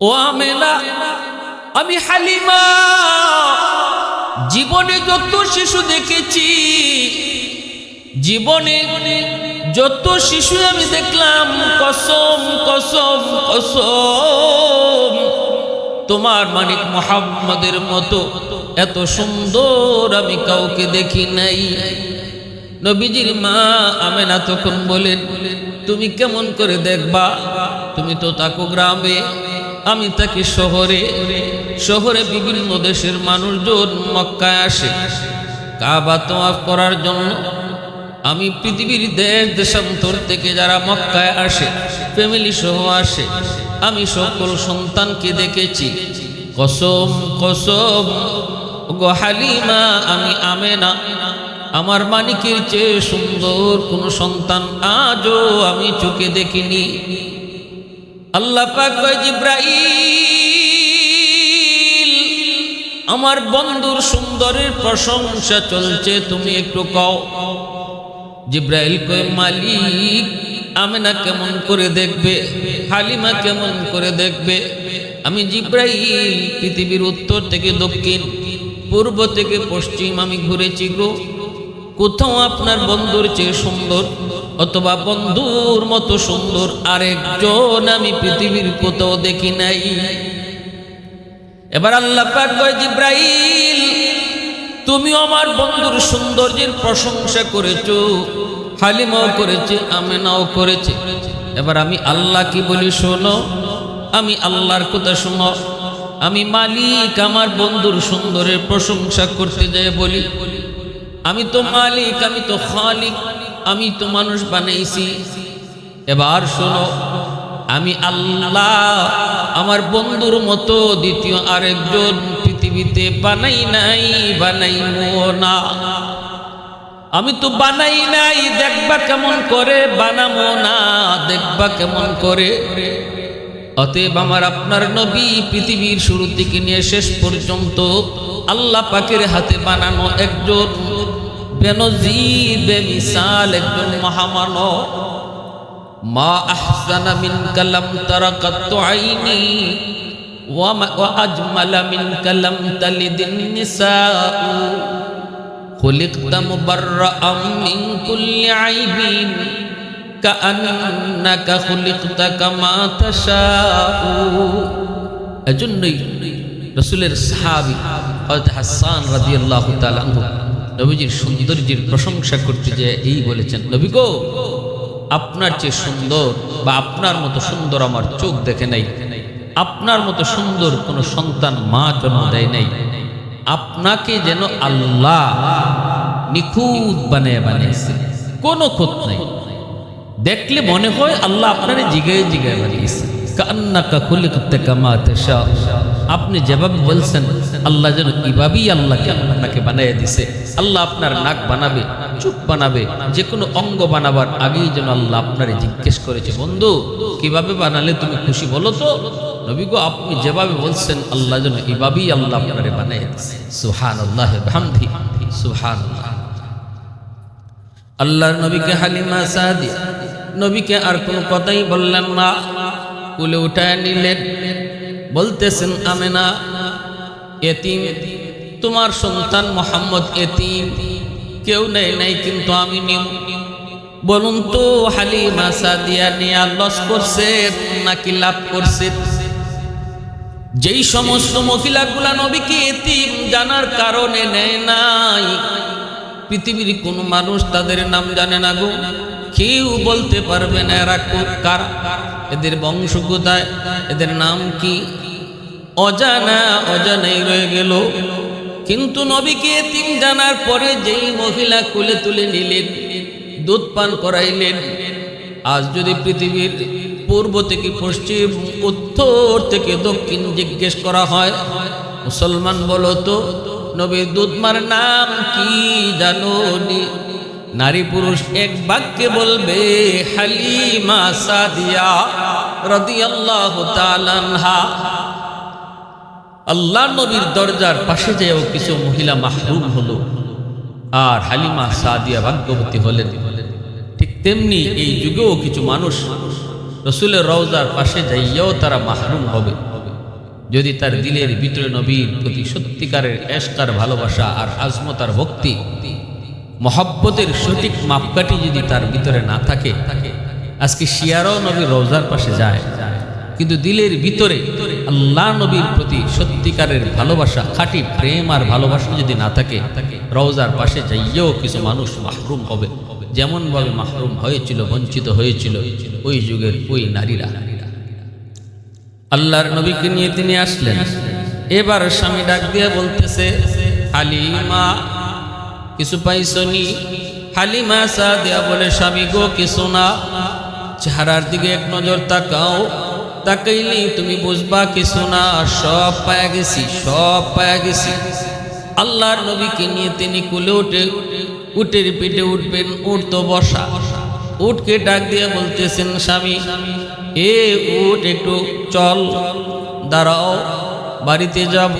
ও আমেনা, আমি হালিমা, জীবনে যত শিশু দেখেছি, জীবনে যত শিশু আমি দেখলাম, কসম কসম কসম। তোমার মানিক মোহাম্মদের মতো এত সুন্দর আমি কাউকে দেখি নাই। নবীজির মা আমেনা তখন বলেন, তুমি কেমন করে দেখবা? তুমি তো তাকো গ্রামে আমি তাকে শহরে শহরে বিভিন্ন দেশের মানুষজন মক্কায় আসে। কাবা তোয়াফ করার জন্য আমি পৃথিবীর দেশ দেশান্তর থেকে যারা মক্কায় আসে ফ্যামিলি সহ আসে, আমি সকল সন্তানকে দেখেছি। কসম কসম গো হালিমা, আমি আমেনা, আমার মানিকের চেয়ে সুন্দর কোন সন্তান আজও আমি চোখে দেখিনি। আমার বন্ধুর সুন্দরের প্রশংসা চলছে, তুমি একটু কও। জিব্রাইল কয়, মালিক, আমেনা কেমন করে দেখবে? হালিমা কেমন করে দেখবে? আমি জিব্রাইল, পৃথিবীর উত্তর থেকে দক্ষিণ, পূর্ব থেকে পশ্চিম আমি ঘুরেছি গো। কোথাও আপনার বন্ধুর চেয়ে সুন্দর অথবা বন্ধুর মতো সুন্দর আরেকজন আমি পৃথিবীর কোথাও দেখি নাই। এবার আল্লাহ জিব্রাইল তুমি আমার বন্ধুর সৌন্দর্যের প্রশংসা করেছ, হালিমাও করেছে, আমেনাও করেছে। এবার আমি আল্লাহ কি বলি, শোনো, আমি আল্লাহর কথা শোনো, আমি মালিক আমার বন্ধুর সুন্দরের প্রশংসা করতে যাই বলি। আমি তো মালিক, আমি তো খালিক আমি তো মানুষ বানাইছি। এবার শোনো, আমি আল্লাহ আমার বন্ধুর মতো দ্বিতীয় আরেকজন পৃথিবীতে বানাই নাই, বানাইমো না। আমি তো বানাই নাই, দেখবা কেমন করে বানাবো না, দেখবা কেমন করে। অতএব আমার আপনার নবী পৃথিবীর শুরু থেকে নিয়ে শেষ পর্যন্ত আল্লাহ পাকের হাতে বানানো একজন বেনজির বেমিসাল একজন মহামানব মা আহসানা মিন কালাম তারাকাত আইনি ওয়া আজমালা মিন কালাম তালিদিন নিসাউ خلقت مبرأ من كل عيب كأنك خلقت كما تشاء এজন্যই রসুলের সাহাবি হযরত হাসান রাদিয়াল্লাহু তাআলা আনহু নবীজির সৌন্দর্যের প্রশংসা করতে যে এই বলেছেন, নবী গো, আপনার চেয়ে সুন্দর বা আপনার মতো সুন্দর আমার চোখ দেখে নাই। আপনার মতো সুন্দর কোনো সন্তান মা জন্ম দেয় নাই। আপনাকে যেন আল্লাহ নিখুঁত বানিয়ে বানিয়েছে। কোনো খোঁত নাই। দেখলে মনে হয় আল্লাহ আপনারে জিগায় জিগায় বানিয়েছে। কান্না কাকুলি করতে কামাতে আপনি যেভাবে বলছেন, আল্লাহ যেন এভাবেই আল্লাহকে আপনাকে বানিয়ে দিছে। আল্লাহ আপনার নাক বানাবে চুপ বানাবে যে কোনো অঙ্গ বানাবার আগেই যেন আল্লাহ আপনারে জিজ্ঞেস করেছে, বন্ধু, কীভাবে বানালে তুমি খুশি বলো তো? নবী গো, আপনি যেভাবে বলছেন, আল্লাহ যেন এভাবেই আল্লাহ আপনারে বানিয়ে দিছে। সুহান আল্লাহ হামদি সুহান আল্লাহর নবীকে হালিমা সাদি। নবীকে আর কোনো কথাই বললেন না। কুলে উঠায় নিলেন। বলতেছেন, আমেনা, এতিম, তোমার সন্তান মোহাম্মদ এতিম। কেউ নেই নাই, কিন্তু আমি নিম বলুন তো হালিমা সাদিয়া নিয়ে লস করছে নাকি লাভ করছে? যেই সমস্ত মহিলাগুলা নবীকে এতিম জানার কারণে নেয় নাই, পৃথিবীর কোনো মানুষ তাদের নাম জানে না গো। কেউ বলতে পারবে না এরা কার? এদের বংশ কোথায়? এদের নাম কি? অজানা, অজানাই রয়ে গেল। কিন্তু নবীকে তিন জানার পরে যেই মহিলা কুলে তুলে নিলেন, দুধ পান করাইলেন। আজ যদি পৃথিবীর পূর্ব থেকে পশ্চিম, উত্তর থেকে দক্ষিণ জিজ্ঞেস করা হয়, মুসলমান বলো তো, নবীর দুধমার নাম কি জানো নারী পুরুষ এক বাক্যে বলবে, হালিমা সাদিয়া রাদিয়াল্লাহু তাআলা আল্লাহ নবীর দরজার পাশে যেও কিছু মহিলা মাহরুম হলো, আর হালিমা সাদিয়া ভাগ্যবতী হলেন। ঠিক তেমনি এই যুগেও কিছু মানুষ রসুলের রওজার পাশে যাইয়াও তারা মাহরুম হবে। যদি তার দিলের ভিতরে নবীর প্রতি সত্যিকারের এসকার ভালোবাসা আর আজমতার ভক্তি মহব্বতের সঠিক মাপকাঠি যদি তার ভিতরে না থাকে, আজকে শিয়ারাও নবীর রোজার পাশে যায়। কিন্তু দিলের ভিতরে আল্লাহ নবীর প্রতি সত্যিকারের ভালোবাসা, খাঁটি প্রেম আর ভালোবাসা যদি না থাকে, রওজার পাশে যাইয়েও কিছু মানুষ মাহরুম হবে। যেমনভাবে মাহরুম হয়েছিল, বঞ্চিত হয়েছিল ওই যুগের ওই নারীরা। আল্লাহর নবীকে নিয়ে তিনি আসলেন। এবার স্বামী ডাক দিয়ে বলতেছে, হালিমা কিছু পাইছনি? হালিমা সা দেয়া বলে, স্বামী গো, কিছু না। চেহারার দিকে এক নজর তাকাও। তাকাইলেই তুমি বুঝবা, কিছু না। সব পায়া গেছি, সব পায়া গেছি। আল্লাহর নবীকে নিয়ে তিনি কুলে উঠে, উটের পিঠে উঠবেন, উঠ তো বসা। উঠকে ডাক দিয়ে বলতেছেন, স্বামী, এ উঠ একটু চল, দাঁড়াও, বাড়িতে যাব।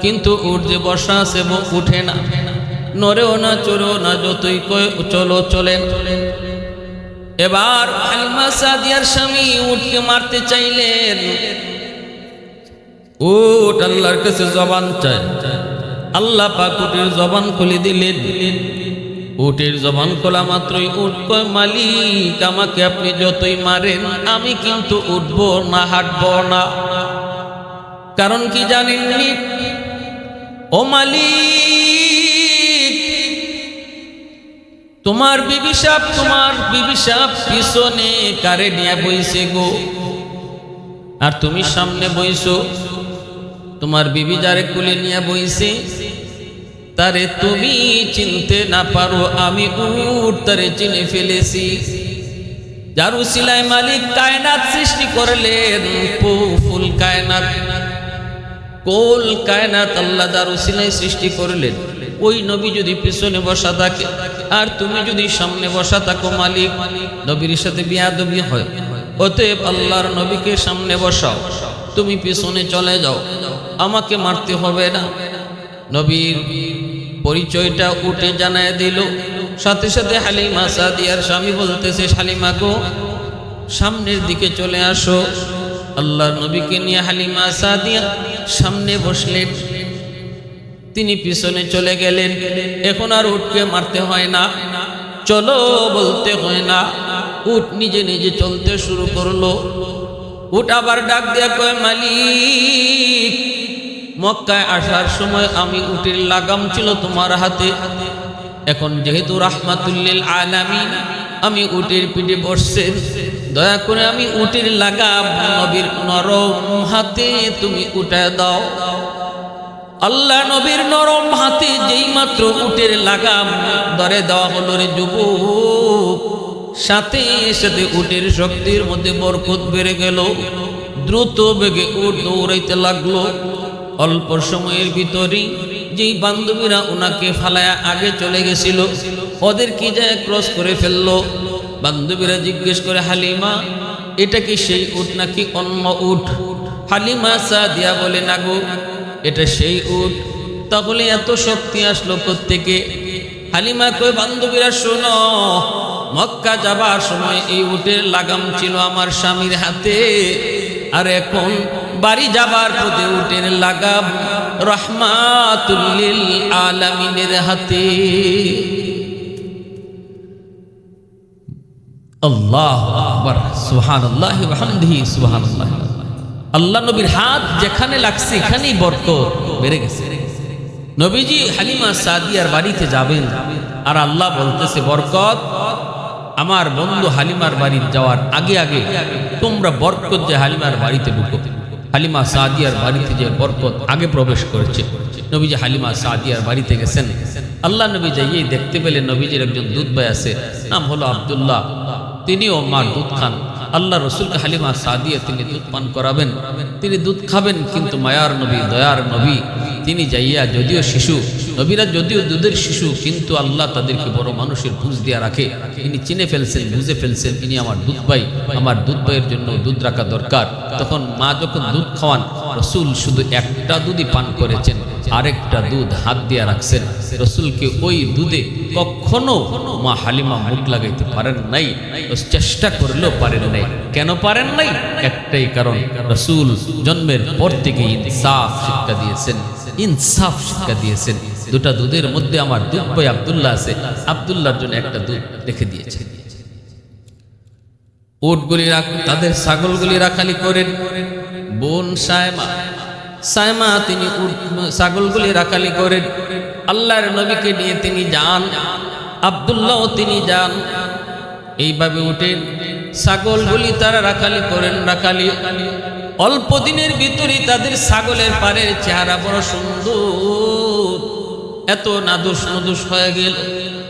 কিন্তু উঠ যে বসা আছে উঠে না। নড়েও না চড়েও না যতই চলো, চলেন। এবার হালিমা সাদিয়ার স্বামী উঠকে মারতে চাইলেন। উট আল্লাহর কাছে জবান চায়। আল্লাহ পাক উটের জবান খুলে দিলেন। উটের জবান খোলা মাত্রই উট কয়, মালিক, আমাকে আপনি যতই মারেন, আমি কিন্তু উঠব না, হাঁটব না। কারণ কি জানেননি? ও মালিক! তোমার বিবি সাপ, তোমার বিবি সাপ পিছনে কারে নিয়ে বইছে গো। আর তুমি সামনে বইছো, তোমার বিবি যারে কুলে নিয়ে বইছে, তারে তুমি চিনতে না পারো, আমি উঠ তারে চিনে ফেলেছি। যার উসিলায় মালিক কায়নাত সৃষ্টি করলেন ফুল কায়নাত। কোল কায়নাত আল্লাহ উসিলায় সৃষ্টি করলেন। ওই নবী যদি পিছনে বসা থাকে, আর তুমি যদি সামনে বসা থাকো মালিক, নবীর সাথে বিয়াদবি হয়। অতএব আল্লাহর নবীকে সামনে বসাও, তুমি পিছনে চলে যাও, আমাকে মারতে হবে না। নবীর পরিচয়টা উঠে জানায় দিল। সাথে সাথে হালিমা সাদিয়ার স্বামী বলতেছে, হালিমা গো, সামনের দিকে চলে আসো। আল্লাহর নবীকে নিয়ে হালিমা সাদিয়া সামনে বসলেন। তিনি পিছনে চলে গেলেন। এখন আর উঠকে মারতে হয় না। চলো বলতে হয় না। উট নিজে নিজে চলতে শুরু করল। উট আবার ডাক দিয়া কয়, মালিক, মক্কায় আসার সময় আমি উটের লাগাম ছিল তোমার হাতে। এখন যেহেতু রাহমাতুল্লিল আলামিন, আমি উটের পিঠে বসছে দয়া করে আমি উটের লাগাম নবীর নরম হাতে তুমি উঠে দাও। আল্লাহ নবীর নরম হাতে যেই মাত্র উটের লাগাম ধরে দেওয়া হলো রে যুবক। সাথে সাথে উটের শক্তির মধ্যে বরকত বেড়ে গেল। দ্রুত বেগে উট দৌড়াইতে লাগল। অল্প সময়ের ভিতরেই যেই বান্ধবীরা ওনাকে ফালায়া আগে চলে গেছিল, ওদের কি যায় ক্রস করে ফেলল? বান্ধবীরা জিজ্ঞেস করে, হালিমা, এটা কি সেই উঠ নাকি অন্য উঠ হালিমা সাদিয়া বলে, না গো, এটা সেই উট। তাহলে এত শক্তি আসলো থেকে হালিমা কই বান্ধবীরা, শোনো, মক্কা যাবার সময় এই উটের লাগাম ছিল আমার স্বামীর হাতে। আর এখন বাড়ি যাবার পথে উটের লাগাম রহমাতুল্লিল আলামিনের হাতে। আল্লাহ সুবহানাল্লাহি ওয়া হামদিহি, সুবহানাল্লাহ। আল্লাহ নবীর হাত যেখানে লাগছে এখানেই বরকত বেড়ে গেছে। নবীজি হালিমা সাদিয়ার বাড়িতে যাবেন আর আল্লাহ বলতেছে, বরকত আমার বন্ধু হালিমার বাড়ি যাওয়ার আগে আগে তোমরা বরকত যে হালিমার বাড়িতে ঢুকো। হালিমা সাদিয়ার বাড়িতে যে বরকত আগে প্রবেশ করেছে। নবীজি হালিমা সাদিয়ার বাড়িতে গেছেন। আল্লাহ নবী যাইয়েই দেখতে পেলেন, নবীজির একজন দুধ ভাই আছে, নাম হলো আব্দুল্লাহ। তিনিও মার দুধ খান। আল্লাহ রসুলকে হালিমা সাদিয়া তিনি দুধ পান করাবেন। তিনি দুধ খাবেন, কিন্তু মায়ার নবী, দয়ার নবী। তিনি যাইয়া যদিও শিশু, নবীরা যদিও দুধের শিশু, কিন্তু আল্লাহ তাদেরকে বড় মানুষের বুঝ দিয়া রাখে। ইনি চিনে ফেলছেন, বুঝে ফেলছেন, ইনি আমার দুধ ভাই। আমার দুধ ভাইয়ের জন্য দুধ রাখা দরকার। তখন মা যখন দুধ খাওয়ান, রসুল শুধু একটা দুধই পান করেছেন। আরেকটা দুধ হাত দিয়ে রাখছেন। রসুলকে ওই দুধে কখনো মা হালিমা মুখ লাগাইতে পারেন নাই চেষ্টা করলেও পারেন নাই। কেন পারেন নাই? একটাই কারণ, রসুল জন্মের পর থেকে ইনসাফ শিক্ষা দিয়েছেন। ইনসাফ শিক্ষা দিয়েছেন। দুটা দুধের মধ্যে আমার দুধ বই আবদুল্লাহ আছে। আবদুল্লাহর জন্য একটা দুধ রেখে দিয়েছে। উটগুলি রাখ, তাদের ছাগলগুলি রাখালি করেন। বোন সায়মা সায়মা তিনি ছাগলগুলি রাখালি করেন। আল্লাহর নবীকে নিয়ে তিনি যান। আবদুল্লাহ তিনি যান। এইভাবে উঠেন। ছাগলগুলি তারা রাখালি করেন, রাখালি। অল্প দিনের ভিতরেই তাদের ছাগলের পারের চেহারা বড় সুন্দর। এত নাদুস নদুস হয়ে গেল।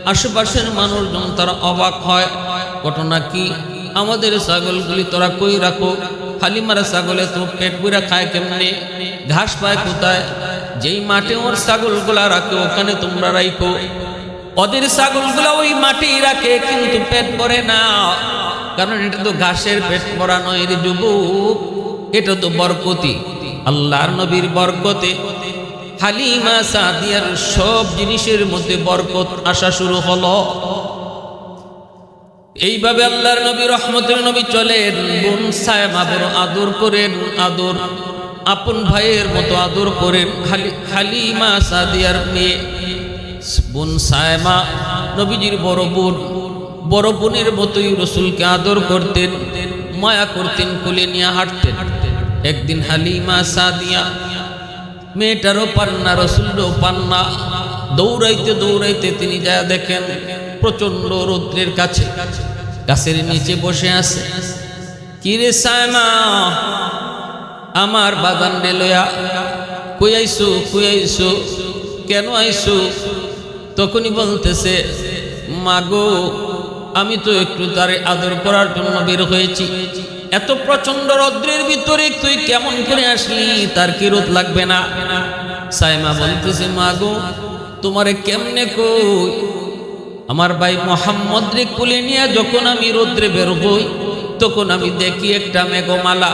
আশেপাশের মানুষজন তারা অবাক হয়। ঘটনা কি? আমাদের ছাগলগুলি তোরা কই রাখো? হালিমারা ছাগলে তো পেট বুড়া খায় কেমনে? ঘাস পায় কোথায়? যেই মাঠে ওর ছাগলগুলা রাখে, ওখানে তোমরা রাখো ওদের ছাগলগুলা ওই মাটি রাখে, কিন্তু পেট ভরে না। কারণ এটা তো ঘাসের পেট ভরা নয় রে যুবক। এটা তো বরকতি, আল্লাহর নবীর বরকতে। হালিমা সাদিয়ার সব জিনিসের মধ্যে বরকত আসা শুরু হলো। এইভাবে আল্লাহর নবী, রহমতের নবী চলেন। বোন সায়মা বড় আদর করেন, আদর আপন ভাইয়ের মতো আদর করেন। হালি হালিমা সাদিয়ার মেয়ে। বোন সায়মা নবীজির বড় বোন। বড় বোনের মতোই রসুলকে আদর করতেন, মায়া করতেন, কোলে নিয়ে হাঁটতেন। একদিন হালিমা সাদিয়া মেয়েটারও পান্না রসুলও পান্না দৌড়াইতে দৌড়াইতে তিনি যা দেখেন প্রচণ্ড রৌদ্রের কাছে, গাছের নিচে বসে আছে। কিরে সায়মা, আমার বাগান লয়া, কই আইসু কই আইসু, কেন আইসু? তখনই বলতেছে, মাগো, আমি তো একটু তারে আদর করার জন্য বের হয়েছি। এত প্রচণ্ড রৌদ্রের ভিতরে তুই কেমন করে আসলি? তার কি রোদ লাগবে না? সাইমা বলতেছে, মাগো, তোমারে কেমনে কই? আমার ভাই মোহাম্মদ রে কুলে নিয়ে যখন আমি রৌদ্রে বের হই, তখন আমি দেখি একটা মেঘমালা।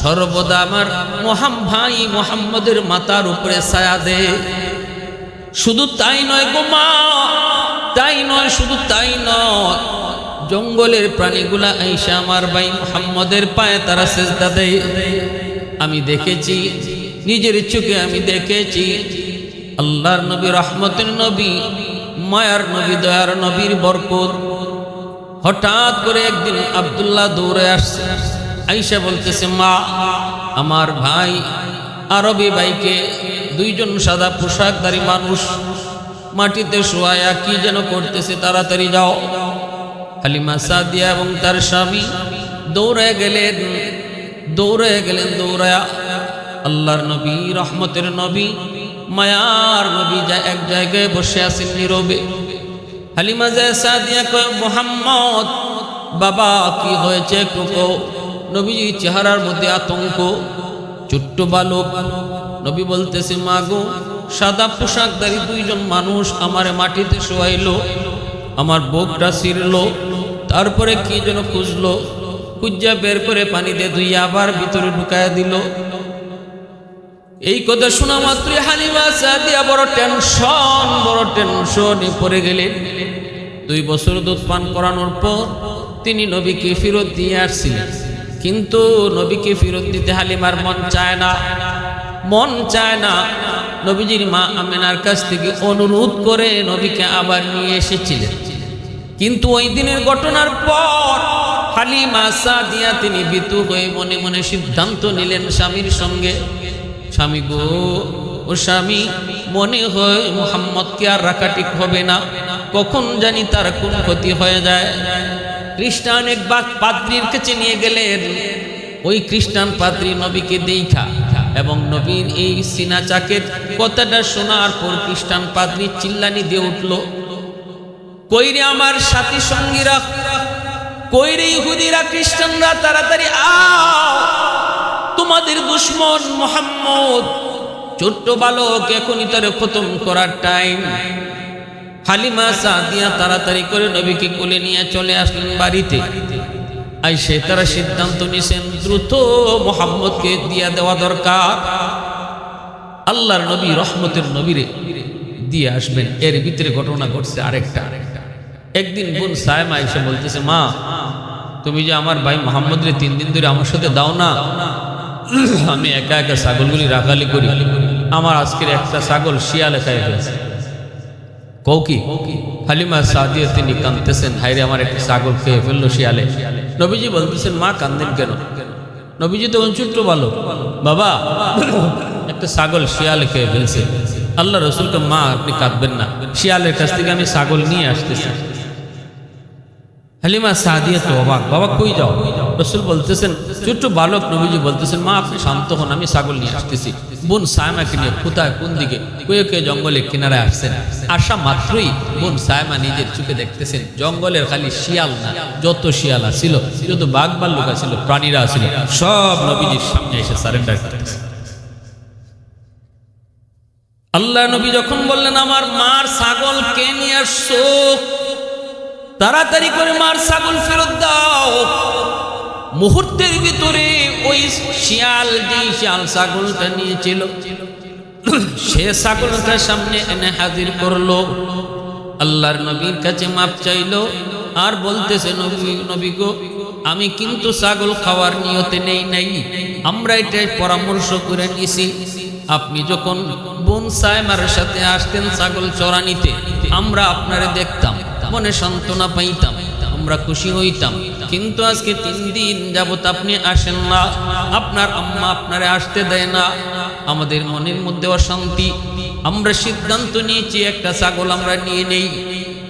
সর্বদা আমার মহাম ভাই মোহাম্মদের মাতার উপরে ছায়া দে। শুধু তাই নয় গো মা, তাই নয়, শুধু তাই নয়, জঙ্গলের প্রাণীগুলা আইসা আমার ভাই মোহাম্মদের পায়ে তারা সেজদা দেয়। আমি দেখেছি, নিজের চোখে আমি দেখেছি, আল্লাহর নবী রহমতের নবী মায়ার নবী, দয়ার নবীর বরকত হঠাৎ করে একদিন আবদুল্লাহ দৌড়ে আসছে। আইসা বলতেছে, মা, আমার ভাই আরবি ভাইকে দুইজন সাদা পোশাকধারী মানুষ মাটিতে শোয়ায়া কি যেন করতেছে, তাড়াতাড়ি যাও। হালিমা সাদিয়া এবং তার স্বামী দৌড়ে গেলেন দৌড়ে গেলেন, দৌড়ায়া আল্লাহর নবী, রহমতের নবী মায়ার নবী যা এক জায়গায় বসে আছেন নীরবে। হালিমা যায় সাদিয়া কয়, মোহাম্মদ, বাবা, কি হয়েছে একটু নবীজি চেহারার মধ্যে আতঙ্ক। ছোট্ট বালক, নবী বলতেছে, মা গো, সাদা পোশাকধারী দুইজন মানুষ আমার মাটিতে শোয়াইলো, আমার বুকটা ছিঁড়লো, তারপরে কি যেন খুঁজলো, খুঁজা বের করে পানিতে ধুইয়া আবার ভিতরে ঢুকায় দিল। এই কথা শোনা মাত্রই হালিমা সাদিয়া বড় টেনশন, বড় টেনশনে পড়ে গেলেন। দুই বছর দুধ পান করানোর পর তিনি নবীকে ফেরত দিয়ে আসছিলেন। কিন্তু নবীকে ফেরত দিতে হালিমার মন চায় না। মন চায় না। নবীজির মা আমেনার কাছ থেকে অনুরোধ করে নবীকে আবার নিয়ে এসেছিলেন। কিন্তু ওই দিনের ঘটনার পর হালিমা সাদিয়া তিনি বিতু হয়ে মনে মনে সিদ্ধান্ত নিলেন স্বামীর সঙ্গে। স্বামী গো, ও স্বামী, মনে হয় মোহাম্মদকে আর রাখা ঠিক হবে না। কখন জানি তার কোন ক্ষতি হয়ে যায়। খ্রিস্টান এক বাক পাদ্রির কাছে নিয়ে গেলেন। ওই খ্রিস্টান পাত্রী নবীকে দেখা এবং নবীর এই সিনা চাকের কথাটা শোনার পর খ্রিস্টান পাদ্রি চিল্লানি দিয়ে উঠল, কইরে আমার সাথী সঙ্গীরা, কইরে ইহুদিরা, খ্রিস্টানরা, তাড়াতাড়ি আও। তোমাদের দুশ্মন মোহাম্মদ। ছোট্ট বালক, এখনই তারে খতম করার টাইম হালিমা সাদিয়া তাড়াতাড়ি করে নবীকে কোলে নিয়ে চলে আসলেন বাড়িতে। আইসে তারা সিদ্ধান্ত নিছেন, দ্রুত মোহাম্মদকে দিয়া দেওয়া দরকার। আল্লাহর নবী রহমতের নবীরে দিয়ে আসবেন। এর ভিতরে ঘটনা ঘটছে আরেকটা। একদিন বোন সায়মা এসে বলতেছে, মা, তুমি যে আমার ভাই মোহাম্মদরে তিন দিন ধরে আমার সাথে দাও না আমি একা একা ছাগলগুলি রাখালি করি। আমার আজকের একটা ছাগল শিয়ালে খাই ফেলছে কৌকি হালিমা সাদিয়া তিনি কাঁদতেছেন হাইরে আমার একটা ছাগল খেয়ে ফেলল শিয়ালে। নবীজি বলতেছেন, মা কান্দেন কেন? নবীজি তো ছোট্ট ভালো বাবা, একটা ছাগল শিয়ালে খেয়ে ফেলছে। আল্লাহ রসুলকে, মা, আপনি কাঁদবেন না। শিয়ালের কাছ থেকে আমি ছাগল নিয়ে আসতেছি। হালিমা সাদিয়া তো অবাক, বাবা, কই যাও? রসুল বলতেছেন, ছোট্ট বালক নবীজি বলতেছেন, মা, আপনি শান্ত হন, আমি ছাগল নিয়ে আসতেছি। বোন সায়মাকে নিয়ে কোথায়, কোন দিকে? কুয়ে কুয়ে জঙ্গলে কিনারে আসছেন। আসা মাত্রই বোন সায়মা নিজের চোখে দেখতেছেন, জঙ্গলের খালি শিয়াল না, যত শিয়াল ছিল যত বাঘ বাল্লুকা ছিল প্রাণীরা ছিল সব নবীজির সামনে এসে সারেন্ডার করতেছে। আল্লাহ নবী যখন বললেন, আমার মার ছাগল কে নিয়ে আসছো? তাড়াতাড়ি করে মার ছাগল ফেরত দাও। মুহূর্তের ভিতরে ওই শিয়াল যে শিয়াল ছাগলটা নিয়েছিল, সে ছাগলটা সামনে এনে হাজির করল। আল্লাহর নবীর কাছে মাপ চাইলো, আর বলতেছে, নবী নবী গো, আমি কিন্তু ছাগল খাওয়ার নিয়তে নেই নাই। আমরা এটাই পরামর্শ করে নিছি। আপনি যখন বোন সাইমার সাথে আসতেন ছাগল চড়ানিতে আমরা আপনারে দেখতাম, মনে সান্ত্বনা পাইতাম, আমরা খুশি হইতাম। কিন্তু আজকে তিন দিন যাবত আপনি আসেন না। আপনার আম্মা আপনারে আসতে দেয় না। আমাদের মনের মধ্যে অশান্তি। আমরা সিদ্ধান্ত নিয়েছি, একটা ছাগল আমরা নিয়ে নেই।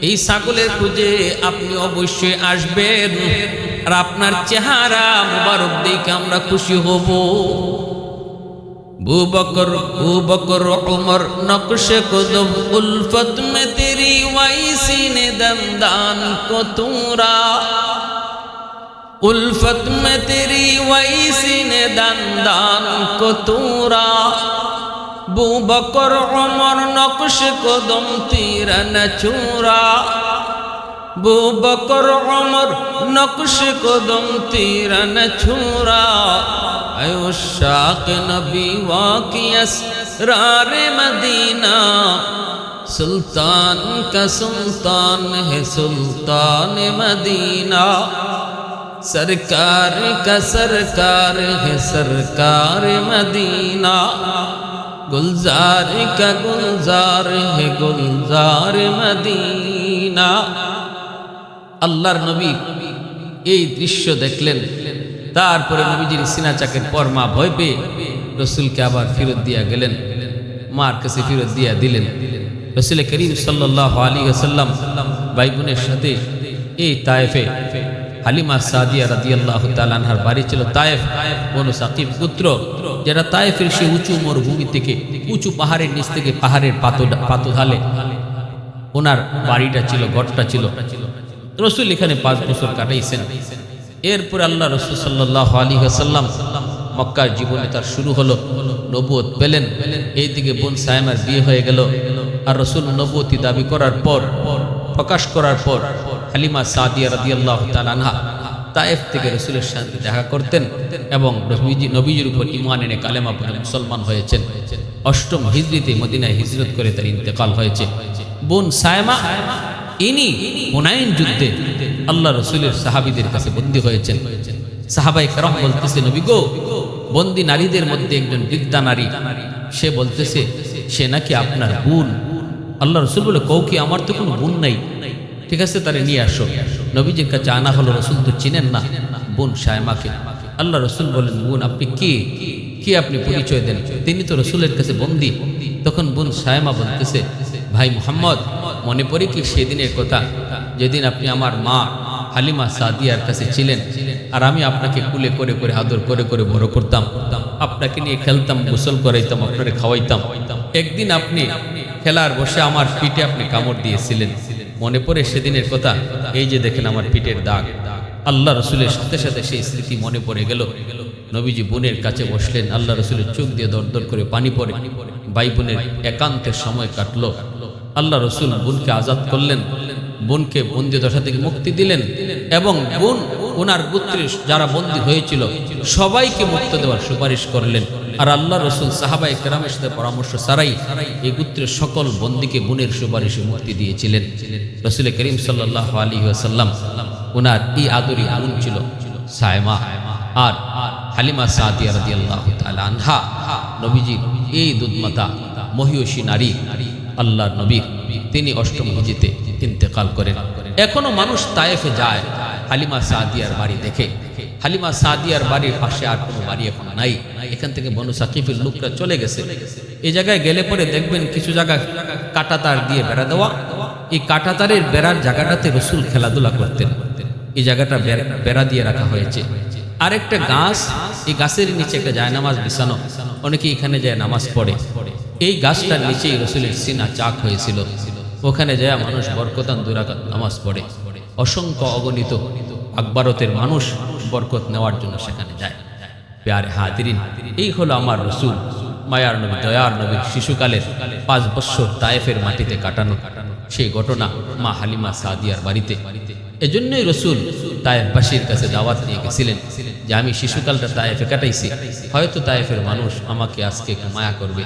এই ছাগলের খুঁজে আপনি অবশ্যই আসবেন। আর আপনার চেহারা মুবারক দেখে আমরা খুশি হব। বুবকর বুবকর উমর, নকশে কদম, উলফত মে তেরি ওয়াইসি নে দান কতুরা الفت میں تیری ویسی نے دندان کو تورا۔ بو بکر، عمر، نقش کو دم تیر نہ چورا۔ بو بکر، عمر، نقش کو دم تیر نہ چھورا اے نبی واقعی اسرار مدینہ۔ سلطان کا سلطان ہے سلطان مدینہ۔ सरकार का सरकार है सरकार मदीना गुलजार का गुलजार है गुलजार मदीना আল্লাহর নবী এই দৃশ্য দেখলেন তারপরে নবীজির সিনা চাকের পর মা ভয় পেয়ে রসুলকে আবার ফেরত দিয়া গেলেন মার কাছে ফেরত দিয়া দিলেন রসুল করিম সাল্লাহ আলী আসাল্লাম ভাই বোনের সাথে এই তায়েফে হালিমা সাদিয়া রাদি আল্লাহ তালানহার বাড়ি ছিল তায়েফ বনু সাকিব পুত্র, যারা তায়েফের সে উঁচু মরুভূমি থেকে উঁচু পাহাড়ের নিচ থেকে পাহাড়ের পাতো ঢালে ওনার বাড়িটা ছিল, ঘরটা ছিল। রসুল এখানে পাঁচ বছর কাটাইছেন। এরপরে আল্লাহ রসুল সাল্লাহ আলী হাসাল্লাম মক্কার জীবনে তার শুরু হলো নবুয়ত পেলেন। এই দিকে বোন সায়মার বিয়ে হয়ে গেল। আর রসুল নবুয়তি দাবি করার পর, প্রকাশ করার পর হালিমা সাদিয়া রাদি আল্লাহ তালানহা তায়েফ থেকে রসুলের সাথে দেখা করতেন এবং নবীজি, নবীজির উপর ইমান এনে কালেমা পড়ে মুসলমান হয়েছেন। অষ্টম হিজরিতে মদিনায় হিজরত করে তার ইন্তেকাল হয়েছে। বোন সায়মা, ইনি হুনাইন যুদ্ধে আল্লাহ রসুলের সাহাবিদের কাছে বন্দী হয়েছেন। সাহাবাই কারম বলতেছে, নবী গো, বন্দি নারীদের মধ্যে একজন বৃদ্ধা নারী, সে বলতেছে, সে নাকি আপনার বোন? আল্লাহ রসুল বলে কৌকি আমার তো কোনো বোন নাই? ঠিক আছে, তারে নিয়ে আসো। নবীজির কাছে আনা হলো রসুল, তো চিনেন না। বোন সায়মাকে। আল্লাহ রসুল বলেন বোন, আপনি কে? কি আপনি পরিচয় দেন? তিনি তো রসুলের কাছে বন্দি। তখন বোন সায়মা বলতেছে, ভাই মোহাম্মদ, মনে পড়ে কি সেদিনের কথা? যেদিন আপনি আমার মা হালিমা সাদিয়ার কাছে ছিলেন, আর আমি আপনাকে কুলে করে করে আদর করে করে বড় করতাম। আপনাকে নিয়ে খেলতাম, গোসল করাইতাম আপনাকে খাওয়াইতাম। একদিন আপনি খেলার বসে আমার পিঠে আপনি কামড় দিয়েছিলেন। মনে পড়ে সেদিনের কথা? এই যে দেখেন আমার পিঠের দাগ। আল্লাহ রসুলের সাথে সাথে সেই স্মৃতি মনে পড়ে গেল। নবীজি বোনের কাছে বসলেন। আল্লাহ রসুলের চোখ দিয়ে দর দর করে পানি পড়ে। ভাই বোনের একান্তের সময় কাটলো। আল্লাহ রসুল বোনকে আজাদ করলেন। বোনকে বন্দি দশা থেকে মুক্তি দিলেন এবং বোন ওনার গোত্রের যারা বন্দী হয়েছিল, সবাইকে মুক্ত দেওয়ার সুপারিশ করলেন। আর আল্লাহ রসুল সাহাবা একরামের সাথে পরামর্শ ছাড়াই এই গোত্রের সকল বন্দীকে গুণের সুপারিশে মুক্তি দিয়েছিলেন। রসুল করিম সাল্লাহ আলী আসাল্লাম ওনার এই আদরি গুণ ছিল সায়মা আর হালিমা সাদিয়া তাআলা আনহা। নবীজির এই দুধমাতা মহিয়সী নারী আল্লাহর নবী তিনি অষ্টম হিজিতে ইন্তেকাল করেন। এখনও মানুষ তায়েফে যায় হালিমা সাদিয়ার বাড়ি দেখে। হালিমা সাদিয়ার বাড়ির পাশে আর কোনো বাড়ি এখন নাই। এখান থেকে বনু সাকিফের লোকরা চলে গেছে। এই জায়গায় গেলে পরে দেখবেন কিছু জায়গা কাটাতার দিয়ে বেড়া দেওয়া। এই কাটাতারের বেড়ার জায়গাটাতে রসুল খেলাধুলা করতেন। এই জায়গাটা বেড়া- দিয়ে রাখা হয়েছে। আর একটা গাছ, এই গাছের নিচে একটা যায় নামাজ বিছানো। অনেকে এখানে যায় নামাজ পড়ে। এই গাছটার নিচেই রসুলের সিনা চাক হয়েছিল। ওখানে যায় মানুষ বরকতান দুরাকাত নামাজ পড়ে। অসংখ্য অগণিত আকবরতের মানুষ বরকত নেওয়ার জন্য সেখানে যায়। পেয়ারে হাতিরিন এই হলো আমার রসুল। মায়ার নবী, দয়ার নবীর শিশুকালের পাঁচ বৎসর তায়েফের মাটিতে কাটানো সেই ঘটনা মা হালিমা সাদিয়ার বাড়িতে। এজন্যই রসুল তায়েফবাসীর কাছে দাওয়াত নিয়ে গেছিলেন যে আমি শিশুকালটা তায়েফে কাটাইছি, হয়তো তায়েফের মানুষ আমাকে আজকে মায়া করবে।